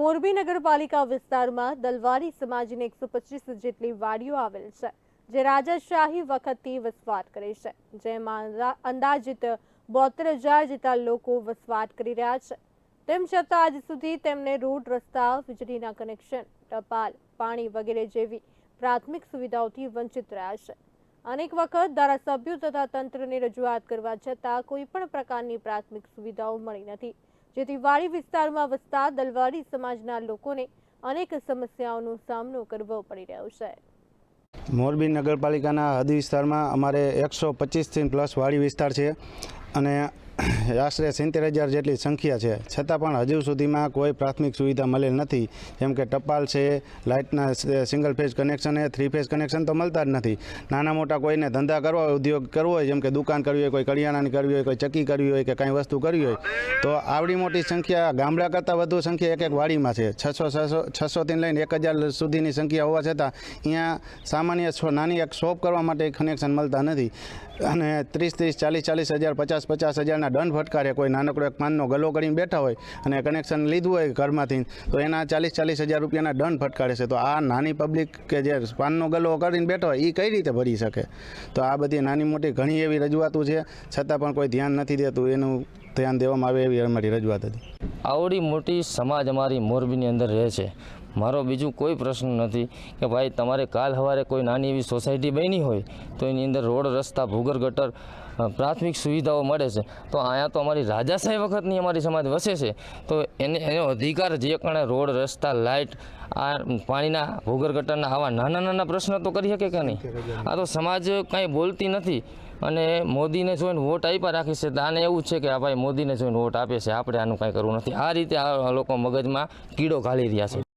મોરબી નગરપાલિકા વિસ્તારમાં દલવારી સમાજની એકસો પચીસ જેટલી વાડીઓ આવેલ છે, જે રાજાશાહી વખતથી વસવાટ કરે છે, જેમાં અંદાજિત બોતેર હજાર જેટલા લોકો વસવાટ કરી રહ્યા છે. તેમ છતાં આજ સુધી તેમને રોડ, રસ્તા, વીજળીના કનેક્શન, ટપાલ, પાણી વગેરે જેવી પ્રાથમિક સુવિધાઓથી વંચિત રહ્યા છે. અનેક વખત ધારાસભ્યો તથા તંત્રને રજૂઆત કરવા છતાં કોઈ પણ પ્રકારની પ્રાથમિક સુવિધાઓ મળી નથી. જેથી વાડી વિસ્તારમાં વસતા દલવાડી સમાજના લોકોને અનેક સમસ્યાઓનો સામનો કરવો પડી રહ્યો છે. મોરબી નગરપાલિકાના હદ વિસ્તારમાં અમારે એકસો પચીસથી પ્લસ વાડી વિસ્તાર છે અને આશરે સિત્તેર હજાર જેટલી સંખ્યા છે. છતાં પણ હજુ સુધીમાં કોઈ પ્રાથમિક સુવિધા મળેલ નથી. જેમ કે ટપાલ છે, લાઇટના સિંગલ ફેઝ કનેક્શન એ થ્રી ફેઝ કનેક્શન તો મળતા જ નથી. નાના મોટા કોઈને ધંધા કરવા હોય, ઉદ્યોગ કરવો હોય, જેમ કે દુકાન કરવી હોય, કોઈ કરિયાણાની કરવી હોય, કોઈ ચક્કી કરવી હોય કે કાંઈ વસ્તુ કરવી હોય, તો આવડી મોટી સંખ્યા, ગામડા કરતાં વધુ સંખ્યા એક એક વાડીમાં છે. છસો છસો, છસોથી લઈને એક હજાર સુધીની સંખ્યા હોવા છતાં, અહીંયા સામાન્ય નાની એક શોપ કરવા માટે કનેક્શન મળતા નથી. અને ત્રીસ ત્રીસ, ચાલીસ ચાલીસ હજાર, પચાસ પચાસ હજારના દંડ ફટકારે કોઈ નાનકડો એક પાનનો ગલો કરીને બેઠા હોય અને કનેક્શન લીધું હોય ઘરમાંથી, તો એના ચાલીસ ચાલીસ હજાર રૂપિયાના દંડ ફટકારે છે. તો આ નાની પબ્લિક કે જે પાનનો ગલો કરીને બેઠો હોય એ કઈ રીતે ભરી શકે? તો આ બધી નાની મોટી ઘણી એવી રજૂઆતો છે. છતાં પણ કોઈ ધ્યાન નથી દેતું, એનું ધ્યાન દેવામાં આવે એવી અમારી રજૂઆત હતી. આવડી મોટી સમાજ અમારી મોરબીની અંદર રહે છે. મારો બીજું કોઈ પ્રશ્ન નથી કે ભાઈ તમારે કાલ સવારે કોઈ નાની એવી સોસાયટી બની હોય તો એની અંદર રોડ, રસ્તા ભૂગર ગટર પ્રાથમિક સુવિધાઓ મળે છે. તો અહીંયા તો અમારી રાજાશાહી વખતની અમારી સમાજ વસે છે. તો એને, એનો અધિકાર જે કારણે રોડ, રસ્તા, લાઇટ, આ પાણીના ભૂગર ગટરના આવા નાના નાના પ્રશ્નો તો કરી શકે કે નહીં? આ તો સમાજ કાંઈ બોલતી નથી અને મોદીને જોઈને વોટ આપ્યા રાખી છે. તો આને એવું છે કે આ ભાઈ મોદીને જોઈને વોટ આપે છે. આપણે આનું કાંઈ કરવું નથી. આ રીતે આ લોકો મગજમાં કીડો ઘાલી રહ્યા છે.